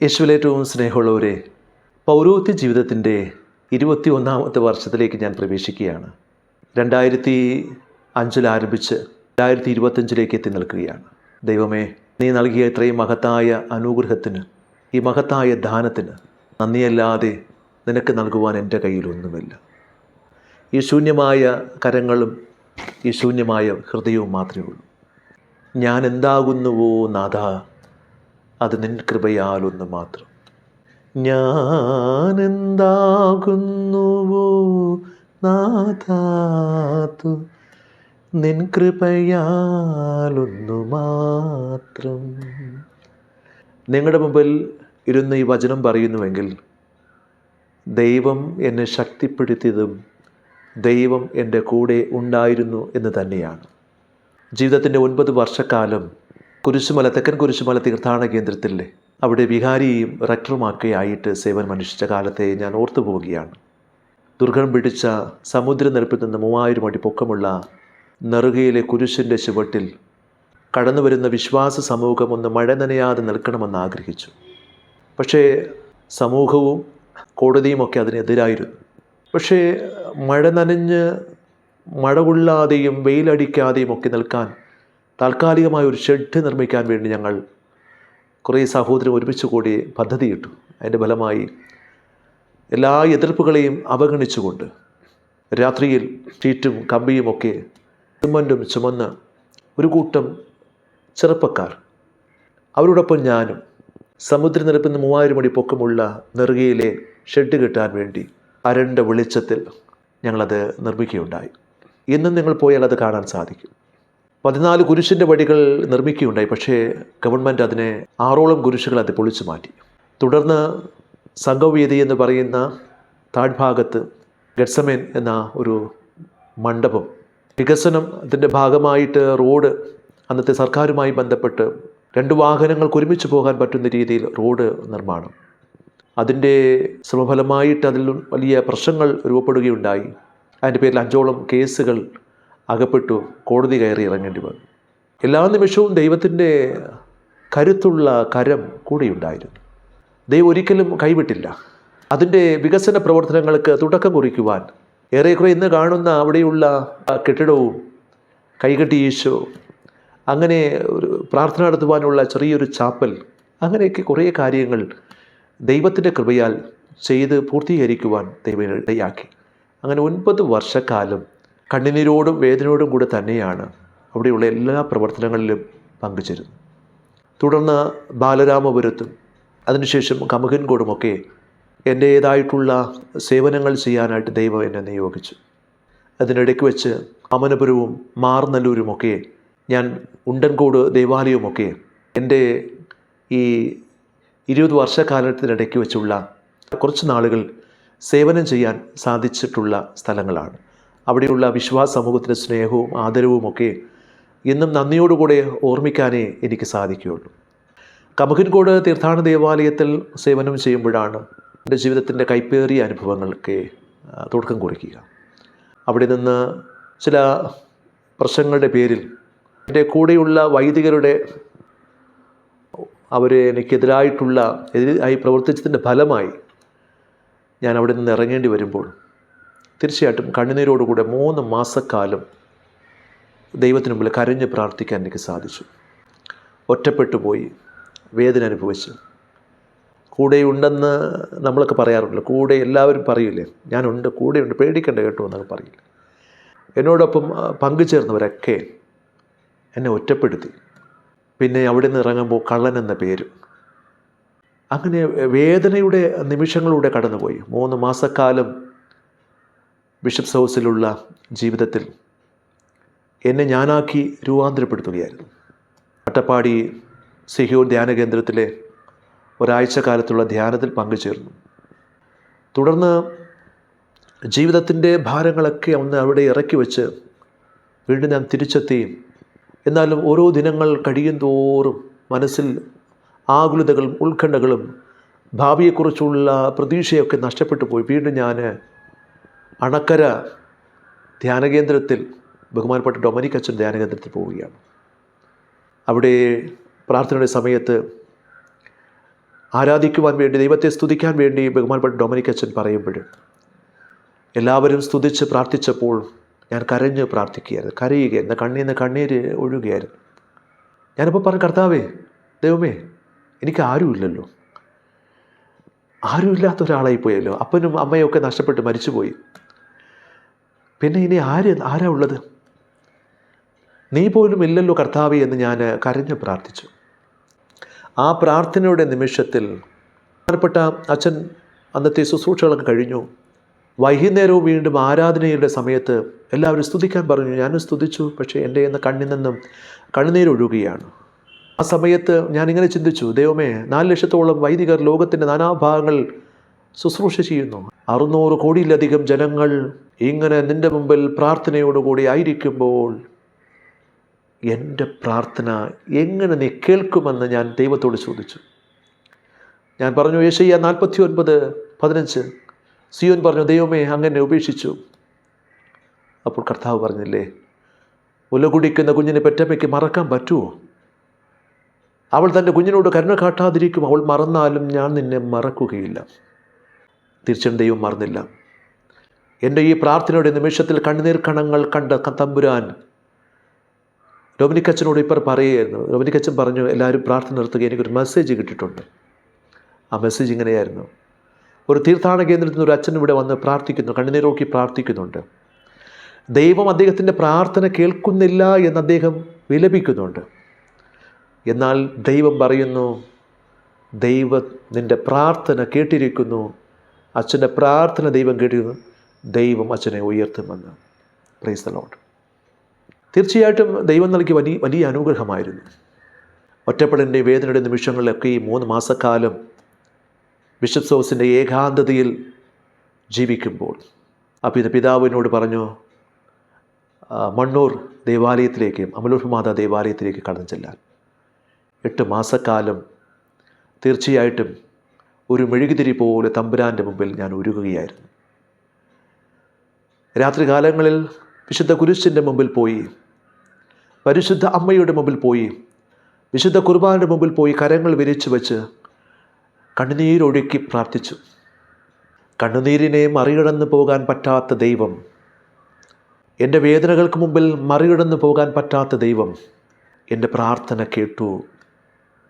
യേശുവിലേറ്റവും സ്നേഹമുള്ളവരെ പൗരോഹിത്യ ജീവിതത്തിന്റെ ഇരുപത്തി ഒന്നാമത്തെ വർഷത്തിലേക്ക് ഞാൻ പ്രവേശിക്കുകയാണ്. രണ്ടായിരത്തി അഞ്ചിൽ ആരംഭിച്ച് രണ്ടായിരത്തി ഇരുപത്തഞ്ചിലേക്ക് എത്തി നിൽക്കുകയാണ്. ദൈവമേ നീ നൽകിയ ഇത്രയും മഹത്തായ അനുഗ്രഹത്തിന് ഈ മഹത്തായ ദാനത്തിന് നന്ദിയല്ലാതെ നിനക്ക് നൽകുവാൻ എന്റെ കയ്യിൽ ഒന്നുമില്ല ഈ ശൂന്യമായ കരങ്ങളും ഈ ശൂന്യമായ ഹൃദയവും മാത്രമേ ഉള്ളൂ. ഞാൻ എന്താകുന്നുവോ നാഥ അത് നിൻ കൃപയാലൊന്ന് മാത്രം. ഞാനെന്താകുന്നുവോ നാഥാത്തു നാഥാതു നിൻ കൃപയാലൊന്നു മാത്രം. നിങ്ങളുടെ മുമ്പിൽ ഇരുന്ന് ഈ വചനം പറയുന്നുവെങ്കിൽ ദൈവം എന്നെ ശക്തിപ്പെടുത്തിയതും ദൈവം എന്റെ കൂടെ ഉണ്ടായിരുന്നു എന്ന് തന്നെയാണ്. ജീവിതത്തിന്റെ ഒൻപത് വർഷക്കാലം കുരിശുമല തെക്കൻ കുരിശുമല തീർത്ഥാടന കേന്ദ്രത്തിലെ അവിടെ വിഹാരിയും റക്ടറുമൊക്കെ ആയിട്ട് സേവനം അനുഷ്ഠിച്ച കാലത്തെ ഞാൻ ഓർത്തു പോവുകയാണ് ദുർഗം പിടിച്ച സമുദ്രനിരപ്പിൽ നിന്ന് മൂവായിരം അടി പൊക്കമുള്ള നെറുകയിലെ കുരിശിന്റെ ചുവട്ടിൽ കടന്നു വരുന്ന വിശ്വാസ സമൂഹം ഒന്ന് മഴ നനയാതെ നിൽക്കണമെന്ന് ആഗ്രഹിച്ചു. പക്ഷേ സമൂഹവും കോടതിയുമൊക്കെ അതിനെതിരായിരുന്നു. പക്ഷേ മഴ നനഞ്ഞ് മഴ കൊള്ളാതെയും വെയിലടിക്കാതെയും ഒക്കെ നിൽക്കാൻ താൽക്കാലികമായ ഒരു ഷെഡ് നിർമ്മിക്കാൻ വേണ്ടി ഞങ്ങൾ കുറേ സഹോദരൻ ഒരുമിച്ച് കൂടി പദ്ധതിയിട്ടു. അതിന്റെ ഫലമായി എല്ലാ എതിർപ്പുകളെയും അവഗണിച്ചുകൊണ്ട് രാത്രിയിൽ ഷീറ്റും കമ്പിയുമൊക്കെ സിമന്റും ചുമന്ന് ഒരു കൂട്ടം ചെറുപ്പക്കാർ അവരോടൊപ്പം ഞാനും സമുദ്രനിരപ്പിൽ നിന്ന് മൂവായിരം അടി പൊക്കമുള്ള നെറുകയിലെ ഷെഡ് കിട്ടാൻ വേണ്ടി അരണ്ട വെളിച്ചത്തിൽ ഞങ്ങളത് നിർമ്മിക്കുകയുണ്ടായി. ഇന്നും നിങ്ങൾ പോയാൽ അത് കാണാൻ സാധിക്കും. പതിനാല് കുരിശിന്റെ വഴികൾ നിർമ്മിക്കുകയുണ്ടായി. പക്ഷേ ഗവൺമെന്റ് അതിനെ ആറോളം കുരിശുകൾ അത് പൊളിച്ചു മാറ്റി. തുടർന്ന് സംഘവേദി എന്ന് പറയുന്ന താഴ്ഭാഗത്ത് ഗഡ്സമേൻ എന്ന ഒരു മണ്ഡപം. വികസനം അതിന്റെ ഭാഗമായിട്ട് റോഡ് അന്നത്തെ സർക്കാരുമായി ബന്ധപ്പെട്ട് രണ്ട് വാഹനങ്ങൾക്ക് ഒരുമിച്ച് പോകാൻ പറ്റുന്ന രീതിയിൽ റോഡ് നിർമ്മാണം. അതിന്റെ ശ്രമഫലമായിട്ട് അതിൽ വലിയ പ്രശ്നങ്ങൾ രൂപപ്പെടുകയുണ്ടായി. അതിന്റെ പേരിൽ അഞ്ചോളം കേസുകൾ അകപ്പെട്ടു കോടതി കയറി ഇറങ്ങേണ്ടി വന്നു. എല്ലാ നിമിഷവും ദൈവത്തിന്റെ കരുത്തുള്ള കരം കൂടെയുണ്ടായിരുന്നു. ദൈവം ഒരിക്കലും കൈവിട്ടില്ല. അതിന്റെ വികസന പ്രവർത്തനങ്ങൾക്ക് തുടക്കം കുറിക്കുവാൻ ഏറെക്കുറെ ഇന്ന് കാണുന്ന അവിടെയുള്ള കെട്ടിടവും കൈകെട്ടി ഈശോ അങ്ങനെ ഒരു പ്രാർത്ഥന നടത്തുവാനുള്ള ചെറിയൊരു ചാപ്പൽ അങ്ങനെയൊക്കെ കുറേ കാര്യങ്ങൾ ദൈവത്തിന്റെ കൃപയാൽ ചെയ്ത് പൂർത്തീകരിക്കുവാൻ ദൈവം ഇടയാക്കി. അങ്ങനെ ഒൻപത് വർഷക്കാലം കണ്ണുനീരോടും വേദനയോടും കൂടെ തന്നെയാണ് അവിടെയുള്ള എല്ലാ പ്രവർത്തനങ്ങളിലും പങ്കുചേരുന്നത്. തുടർന്ന് ബാലരാമപുരത്തും അതിനുശേഷം കമുകൻകോടുമൊക്കെ എന്റേതായിട്ടുള്ള സേവനങ്ങൾ ചെയ്യാനായിട്ട് ദൈവം എന്നെ നിയോഗിച്ചു. അതിനിടയ്ക്ക് വെച്ച് അമനപുരവും മാർനല്ലൂരുമൊക്കെ ഞാൻ ഉണ്ടൻകോട് ദേവാലയവുമൊക്കെ എന്റെ ഈ ഇരുപത് വർഷക്കാലത്തിനിടയ്ക്ക് വെച്ചുള്ള കുറച്ച് നാളുകൾ സേവനം ചെയ്യാൻ സാധിച്ചിട്ടുള്ള സ്ഥലങ്ങളാണ്. അവിടെയുള്ള വിശ്വാസ സമൂഹത്തിന്റെ സ്നേഹവും ആദരവുമൊക്കെ എന്നും നന്ദിയോടുകൂടെ ഓർമ്മിക്കാനേ എനിക്ക് സാധിക്കുകയുള്ളൂ. കമുകൻകോട് തീർത്ഥാടന ദേവാലയത്തിൽ സേവനം ചെയ്യുമ്പോഴാണ് എന്റെ ജീവിതത്തിന്റെ കൈപ്പേറിയ അനുഭവങ്ങൾക്ക് തുടക്കം കുറിക്കുക. അവിടെ നിന്ന് ചില പ്രശ്നങ്ങളുടെ പേരിൽ എന്റെ കൂടെയുള്ള വൈദികരുടെ അവരെ എനിക്കെതിരായിട്ടുള്ള എതിരായി പ്രവർത്തിച്ചതിന്റെ ഫലമായി ഞാൻ അവിടെ നിന്ന് ഇറങ്ങേണ്ടി വരുമ്പോൾ തീർച്ചയായിട്ടും കണ്ണുനീരോടുകൂടെ മൂന്ന് മാസക്കാലം ദൈവത്തിന് മുമ്പിൽ കരഞ്ഞ് പ്രാർത്ഥിക്കാൻ എനിക്ക് സാധിച്ചു. ഒറ്റപ്പെട്ടു പോയി വേദന അനുഭവിച്ചു. കൂടെയുണ്ടെന്ന് നമ്മളൊക്കെ പറയാറുണ്ടല്ലോ കൂടെ എല്ലാവരും പറയില്ലേ ഞാനുണ്ട് കൂടെയുണ്ട് പേടിക്കണ്ട കേട്ടോ എന്നൊക്കെ പറയില്ല? എന്നോടൊപ്പം പങ്കുചേർന്നവരൊക്കെ എന്നെ ഒറ്റപ്പെടുത്തി. പിന്നെ അവിടെ നിന്ന് ഇറങ്ങുമ്പോൾ കള്ളൻ എന്ന പേര്. അങ്ങനെ വേദനയുടെ നിമിഷങ്ങളിലൂടെ കടന്നുപോയി. മൂന്ന് മാസക്കാലം ബിഷപ്സ് ഹൗസിലുള്ള ജീവിതത്തിൽ എന്നെ ഞാനാക്കി രൂപാന്തരപ്പെടുത്തുകയായിരുന്നു. അട്ടപ്പാടി സിഹിയോൻ ധ്യാന കേന്ദ്രത്തിലെ ഒരാഴ്ച കാലത്തുള്ള ധ്യാനത്തിൽ പങ്കുചേർന്നു. തുടർന്ന് ജീവിതത്തിന്റെ ഭാരങ്ങളൊക്കെ ഒന്ന് അവിടെ ഇറക്കി വെച്ച് വീണ്ടും ഞാൻ തിരിച്ചെത്തി. എന്നാലും ഓരോ ദിനങ്ങൾ കഴിയും തോറും മനസ്സിൽ ആകുലതകളും ഉത്കണ്ഠകളും ഭാവിയെക്കുറിച്ചുള്ള പ്രതീക്ഷയൊക്കെ നഷ്ടപ്പെട്ടു പോയി. വീണ്ടും ഞാൻ അണക്കര ധ്യാനകേന്ദ്രത്തിൽ ബഹുമാനപ്പെട്ട ഡൊമനിക് അച്ഛൻ ധ്യാനകേന്ദ്രത്തിൽ പോവുകയാണ്. അവിടെ പ്രാർത്ഥനയുടെ സമയത്ത് ആരാധിക്കുവാൻ വേണ്ടി ദൈവത്തെ സ്തുതിക്കാൻ വേണ്ടി ബഹുമാനപ്പെട്ട ഡൊമിനിക് അച്ഛൻ പറയുമ്പോൾ എല്ലാവരും സ്തുതിച്ച് പ്രാർത്ഥിച്ചപ്പോൾ ഞാൻ കരഞ്ഞ് പ്രാർത്ഥിക്കുകയായിരുന്നു. കരയുകയായിരുന്നു. കണ്ണിൽ നിന്ന് കണ്ണീര് ഒഴുകുകയായിരുന്നു. ഞാനിപ്പോൾ പറഞ്ഞു കർത്താവേ ദൈവമേ എനിക്ക് ആരുമില്ലല്ലോ. ആരുമില്ലാത്ത ഒരാളായി പോയല്ലോ അപ്പനും അമ്മയും ഒക്കെ നഷ്ടപ്പെട്ട് മരിച്ചുപോയി. പിന്നെ ഇനി ആര് ആരാ ഉള്ളത്? നീ പോലും ഇല്ലല്ലോ കർത്താവേ എന്ന് ഞാൻ കരഞ്ഞ് പ്രാർത്ഥിച്ചു. ആ പ്രാർത്ഥനയുടെ നിമിഷത്തിൽ പ്രധാനപ്പെട്ട അച്ഛൻ അന്നത്തെ ശുശ്രൂഷകളൊക്കെ കഴിഞ്ഞു. വൈകുന്നേരവും വീണ്ടും ആരാധനയുടെ സമയത്ത് എല്ലാവരും സ്തുതിക്കാൻ പറഞ്ഞു. ഞാനും സ്തുതിച്ചു പക്ഷേ എന്റെ എന്ന കണ്ണിൽ നിന്നും കണ്ണുനീരൊഴുകുകയാണ് ആ സമയത്ത് ഞാനിങ്ങനെ ചിന്തിച്ചു ദൈവമേ നാല് ലക്ഷത്തോളം വൈദികർ ലോകത്തിന്റെ നാനാഭാഗങ്ങൾ ശുശ്രൂഷ ചെയ്യുന്നു. അറുന്നൂറ് കോടിയിലധികം ജനങ്ങൾ ഇങ്ങനെ നിന്റെ മുമ്പിൽ പ്രാർത്ഥനയോടുകൂടി ആയിരിക്കുമ്പോൾ എന്റെ പ്രാർത്ഥന എങ്ങനെ നീ കേൾക്കുമെന്ന് ഞാൻ ദൈവത്തോട് ചോദിച്ചു. ഞാൻ പറഞ്ഞു യേശയ്യ നാൽപ്പത്തി ഒൻപത് പതിനഞ്ച്. സിയോൻ പറഞ്ഞു ദൈവമേ അങ്ങനെ ഉപേക്ഷിച്ചു. അപ്പോൾ കർത്താവ് പറഞ്ഞില്ലേ ഉല കുടിക്കുന്ന കുഞ്ഞിനെ പെറ്റമ്മയ്ക്ക് മറക്കാൻ പറ്റുമോ? അവൾ തന്റെ കുഞ്ഞിനോട് കരുണ കാട്ടാതിരിക്കും അവൾ മറന്നാലും ഞാൻ നിന്നെ മറക്കുകയില്ല. തീർച്ചയായും ദൈവം മറന്നില്ല. എന്റെ ഈ പ്രാർത്ഥനയുടെ നിമിഷത്തിൽ കണ്ണുനീർ കണങ്ങൾ കണ്ട തമ്പുരാൻ ഡൊമിനിക്കച്ചനോട് ഇപ്പം പറയുമായിരുന്നു ഡൊമിനിക്കച്ചൻ പറഞ്ഞു എല്ലാവരും പ്രാർത്ഥന നിർത്തുക. എനിക്കൊരു മെസ്സേജ് കിട്ടിയിട്ടുണ്ട്. ആ മെസ്സേജ് ഇങ്ങനെയായിരുന്നു. ഒരു തീർത്ഥാടന കേന്ദ്രത്തിൽ നിന്ന് ഒരു അച്ഛൻ ഇവിടെ വന്ന് പ്രാർത്ഥിക്കുന്നു കണ്ണുനീരോക്കി പ്രാർത്ഥിക്കുന്നുണ്ട്. ദൈവം അദ്ദേഹത്തിന്റെ പ്രാർത്ഥന കേൾക്കുന്നില്ല എന്ന് അദ്ദേഹം വിലപിക്കുന്നുണ്ട്. എന്നാൽ ദൈവം പറയുന്നു ദൈവം നിന്റെ പ്രാർത്ഥന കേട്ടിരിക്കുന്നു. അച്ഛന്റെ പ്രാർത്ഥന ദൈവം കേട്ടിരുന്നു ദൈവം അച്ഛനെ ഉയർത്തുമെന്ന്. പ്രൈസ് ദ ലോഡ് തീർച്ചയായിട്ടും ദൈവം നൽകിയ വലിയ വലിയ അനുഗ്രഹമായിരുന്നു. ഒറ്റപ്പെടലിന്റെ വേദനയുടെ നിമിഷങ്ങളിലൊക്കെ ഈ മൂന്ന് മാസക്കാലം ബിഷപ്പ് സോസിന്റെ ഏകാന്തതയിൽ ജീവിക്കുമ്പോൾ അപ്പോൾ ഇത് പിതാവിനോട് പറഞ്ഞു മണ്ണൂർ ദേവാലയത്തിലേക്ക് അമലൂർ മാതാ ദേവാലയത്തിലേക്ക് കടന്നു ചെല്ലാൻ. എട്ട് മാസക്കാലം തീർച്ചയായിട്ടും ഒരു മെഴുകുതിരി പോലെ തമ്പുരാന്റെ മുമ്പിൽ ഞാൻ ഉരുകുകയായിരുന്നു രാത്രികാലങ്ങളിൽ വിശുദ്ധ കുരിശിന്റെ മുമ്പിൽ പോയി പരിശുദ്ധ അമ്മയുടെ മുമ്പിൽ പോയി വിശുദ്ധ കുർബാനയുടെ മുമ്പിൽ പോയി കരങ്ങൾ വിരിച്ചു വെച്ച് കണ്ണുനീരൊഴുക്കി പ്രാർത്ഥിച്ചു. കണ്ണുനീരിനെ മറികടന്നു പോകാൻ പറ്റാത്ത ദൈവം എന്റെ വേദനകൾക്ക് മുമ്പിൽ മറികടന്നു പോകാൻ പറ്റാത്ത ദൈവം എന്റെ പ്രാർത്ഥന കേട്ടു.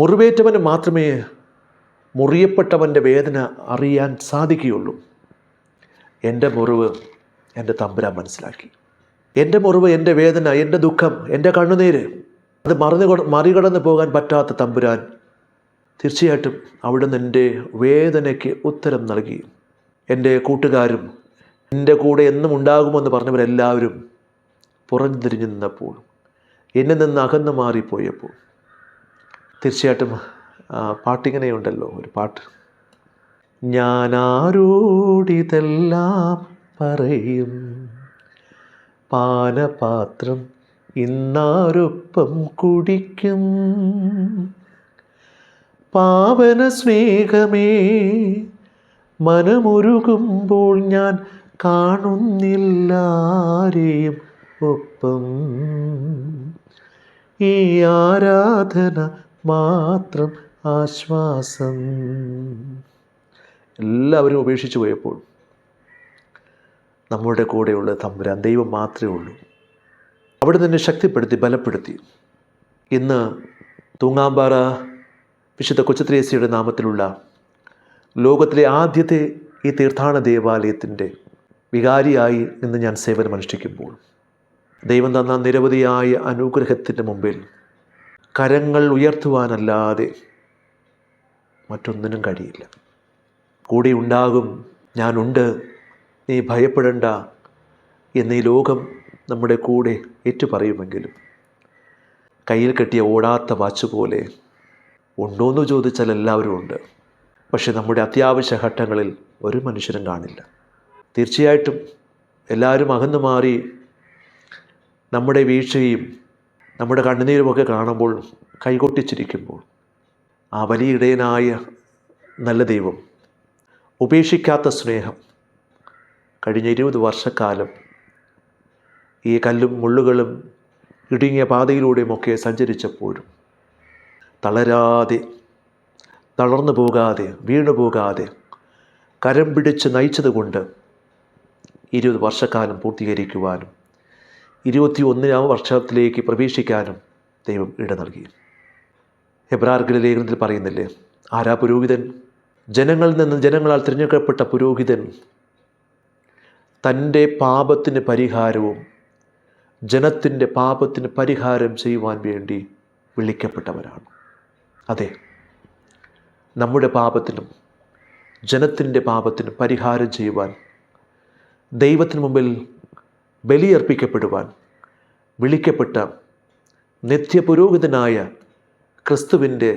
മുറിവേറ്റവന് മാത്രമേ മുറിയപ്പെട്ടവന്റെ വേദന അറിയാൻ സാധിക്കുകയുള്ളൂ. എന്റെ മുറിവ് എന്റെ തമ്പുരാൻ മനസ്സിലാക്കി. എന്റെ മുറിവ് എന്റെ വേദന എന്റെ ദുഃഖം എന്റെ കണ്ണുനീര് അത് മറന്നു മറികടന്നു പോകാൻ പറ്റാത്ത തമ്പുരാൻ തീർച്ചയായിട്ടും അവിടുന്ന് എന്റെ വേദനയ്ക്ക് ഉത്തരം നൽകി. എന്റെ കൂട്ടുകാരും എന്റെ കൂടെ എന്നും ഉണ്ടാകുമെന്ന് പറഞ്ഞവരെല്ലാവരും പുറഞ്ഞു തിരിഞ്ഞു നിന്നപ്പോൾ എന്നിൽ നിന്ന് അകന്നു മാറിപ്പോയപ്പോൾ. തീർച്ചയായിട്ടും പാട്ടിങ്ങനെയുണ്ടല്ലോ ഒരു പാട്ട്. ഞാൻ ആരോടിതെല്ലാം പറയും. പാനപാത്രം ഇന്നാരൊപ്പം കുടിക്കും. പാവന സ്നേഹമേ മനമൊരുകുമ്പോൾ ഞാൻ കാണുന്നില്ലാരെയും ഒപ്പം. ഈ ആരാധന മാത്രം ആശ്വാസം. എല്ലാവരും ഉപേക്ഷിച്ചു പോയപ്പോൾ നമ്മുടെ കൂടെയുള്ള തമ്പുരാൻ ദൈവം മാത്രമേ ഉള്ളൂ. അവിടെ തന്നെ ശക്തിപ്പെടുത്തി ബലപ്പെടുത്തി. ഇന്ന് തൂങ്ങാമ്പാറ വിശുദ്ധ കൊച്ചുത്രേസിയുടെ നാമത്തിലുള്ള ലോകത്തിലെ ആദ്യത്തെ ഈ തീർത്ഥാടന ദേവാലയത്തിന്റെ വികാരിയായി ഇന്ന് ഞാൻ സേവനമനുഷ്ഠിക്കുമ്പോൾ ദൈവം തന്ന നിരവധിയായ അനുഗ്രഹത്തിന്റെ മുമ്പിൽ കരങ്ങൾ ഉയർത്തുവാനല്ലാതെ മറ്റൊന്നിനും കഴിയില്ല. കൂടെ ഉണ്ടാകും ഞാനുണ്ട്. നീ ഭയപ്പെടേണ്ട എന്ന് ഈ ലോകം നമ്മുടെ കൂടെ ഏറ്റുപറയുമെങ്കിലും. കയ്യിൽ കെട്ടിയ ഓടാത്ത വാച്ച് പോലെ ഉണ്ടോയെന്ന് ചോദിച്ചാൽ എല്ലാവരും ഉണ്ട്. പക്ഷെ നമ്മുടെ അത്യാവശ്യ ഘട്ടങ്ങളിൽ ഒരു മനുഷ്യനും കാണില്ല. തീർച്ചയായിട്ടും എല്ലാവരും അകന്നു മാറി നമ്മുടെ വീഴ്ചയും നമ്മുടെ കണ്ണുനീരുമൊക്കെ കാണുമ്പോൾ കൈകൊട്ടിച്ചിരിക്കുമ്പോൾ ആ വലിയ ഇടയനായ നല്ല ദൈവം ഉപേക്ഷിക്കാത്ത സ്നേഹം കഴിഞ്ഞ ഇരുപത് വർഷക്കാലം ഈ കല്ലും മുള്ളുകളും ഇടുങ്ങിയ പാതയിലൂടെയുമൊക്കെ സഞ്ചരിച്ചപ്പോഴും തളരാതെ തളർന്നു പോകാതെ വീണു പോകാതെ കരം പിടിച്ച് നയിച്ചതുകൊണ്ട് ഇരുപത് വർഷക്കാലം പൂർത്തീകരിക്കുവാനും ഇരുപത്തി ഒന്നിനാം വർഷത്തിലേക്ക് പ്രവേശിക്കാനും ദൈവം ഇട നൽകി. എബ്രാർഗിലെ ലേഖനത്തിൽ പറയുന്നില്ലേ ആരാ പുരോഹിതൻ? ജനങ്ങളിൽ നിന്ന് ജനങ്ങളാൽ തിരഞ്ഞെടുക്കപ്പെട്ട പുരോഹിതൻ തന്റെ പാപത്തിന് പരിഹാരവും ജനത്തിന്റെ പാപത്തിന് പരിഹാരം ചെയ്യുവാൻ വേണ്ടി വിളിക്കപ്പെട്ടവരാണ്. അതെ നമ്മുടെ പാപത്തിനും ജനത്തിന്റെ പാപത്തിനും പരിഹാരം ചെയ്യുവാൻ ദൈവത്തിന് മുമ്പിൽ ബലിയർപ്പിക്കപ്പെടുവാൻ വിളിക്കപ്പെട്ട നിത്യപുരോഹിതനായ ക്രിസ്തുവിന്റെ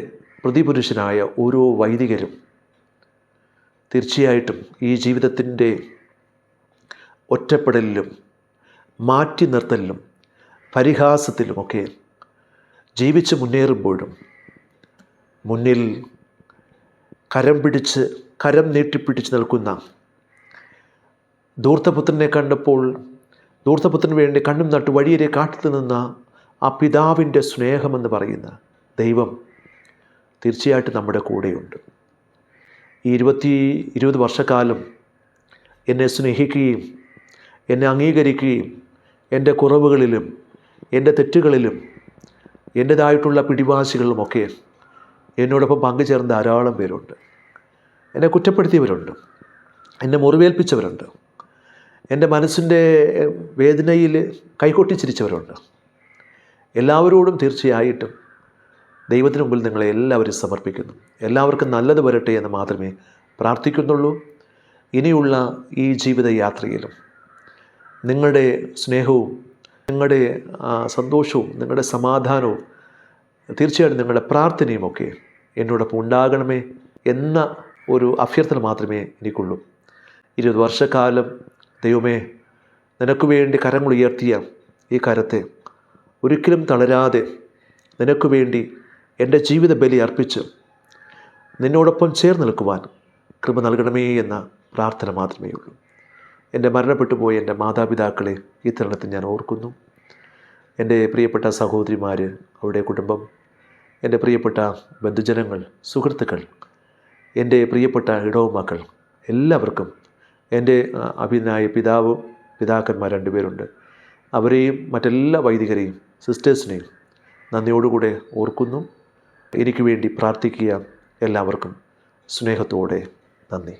പ്രതിപുരുഷനായ ഓരോ വൈദികരും തീർച്ചയായിട്ടും ഈ ജീവിതത്തിന്റെ ഒറ്റപ്പെടലിലും മാറ്റി നിർത്തലിലും പരിഹാസത്തിലുമൊക്കെ ജീവിച്ച് മുന്നേറുമ്പോഴും മുന്നിൽ കരം പിടിച്ച് കരം നീട്ടിപ്പിടിച്ച് നിൽക്കുന്ന ധൂർത്തപുത്രനെ കണ്ടപ്പോൾ ധൂർത്തപുത്രന് വേണ്ടി കണ്ണും നട്ട് വഴിയരെ കാട്ടു നിന്ന ആ പിതാവിന്റെ സ്നേഹമെന്ന് പറയുന്ന ദൈവം തീർച്ചയായിട്ടും നമ്മുടെ കൂടെയുണ്ട്. ഈ ഇരുപത്തി ഇരുപത് വർഷക്കാലം എന്നെ സ്നേഹിക്കുകയും എന്നെ അംഗീകരിക്കുകയും എന്റെ കുറവുകളിലും എന്റെ തെറ്റുകളിലും എന്റേതായിട്ടുള്ള പിടിവാശികളിലുമൊക്കെ എന്നോടൊപ്പം പങ്കുചേർന്ന ധാരാളം പേരുണ്ട്. എന്നെ കുറ്റപ്പെടുത്തിയവരുണ്ട്. എന്നെ മുറിവേൽപ്പിച്ചവരുണ്ട്. എന്റെ മനസ്സിന്റെ വേദനയിൽ കൈകൊട്ടിച്ചിരിച്ചവരുണ്ട് എല്ലാവരോടും തീർച്ചയായിട്ടും ദൈവത്തിന് മുമ്പിൽ നിങ്ങളെ എല്ലാവരും സമർപ്പിക്കുന്നു. എല്ലാവർക്കും നല്ലത് വരട്ടെ എന്ന് മാത്രമേ പ്രാർത്ഥിക്കുന്നുള്ളൂ. ഇനിയുള്ള ഈ ജീവിതയാത്രയിലും നിങ്ങളുടെ സ്നേഹവും നിങ്ങളുടെ സന്തോഷവും നിങ്ങളുടെ സമാധാനവും തീർച്ചയായിട്ടും നിങ്ങളുടെ പ്രാർത്ഥനയുമൊക്കെ എന്നോടൊപ്പം ഉണ്ടാകണമേ എന്ന ഒരു അഭ്യർത്ഥന മാത്രമേ എനിക്കുള്ളൂ. ഇരുപത് വർഷക്കാലം ദൈവമേ നിനക്ക് വേണ്ടി കരങ്ങൾ ഉയർത്തിയ ഈ കരത്തെ ഒരിക്കലും തളരാതെ നിനക്ക് വേണ്ടി എന്റെ ജീവിത ബലി അർപ്പിച്ച് നിന്നോടൊപ്പം ചേർന്ന് നിൽക്കുവാൻ കൃപ നൽകണമേ എന്ന പ്രാർത്ഥന മാത്രമേ ഉള്ളൂ എന്റെ മരണപ്പെട്ടു പോയ എന്റെ മാതാപിതാക്കളെ ഈ തരുണത്തിൽ ഞാൻ ഓർക്കുന്നു. എന്റെ പ്രിയപ്പെട്ട സഹോദരിമാർ അവരുടെ കുടുംബം എന്റെ പ്രിയപ്പെട്ട ബന്ധുജനങ്ങൾ സുഹൃത്തുക്കൾ എന്റെ പ്രിയപ്പെട്ട ഇടവമാക്കൾ എല്ലാവർക്കും എന്റെ അഭിനായ പിതാവും പിതാക്കന്മാർ രണ്ടുപേരുണ്ട്. അവരെയും മറ്റെല്ലാ വൈദികരെയും സിസ്റ്റേഴ്സിനെയും നന്ദിയോടുകൂടെ ഓർക്കുന്നു. എനിക്ക് വേണ്ടി പ്രാർത്ഥിക്കുക എല്ലാവർക്കും സ്നേഹത്തോടെ നന്ദി.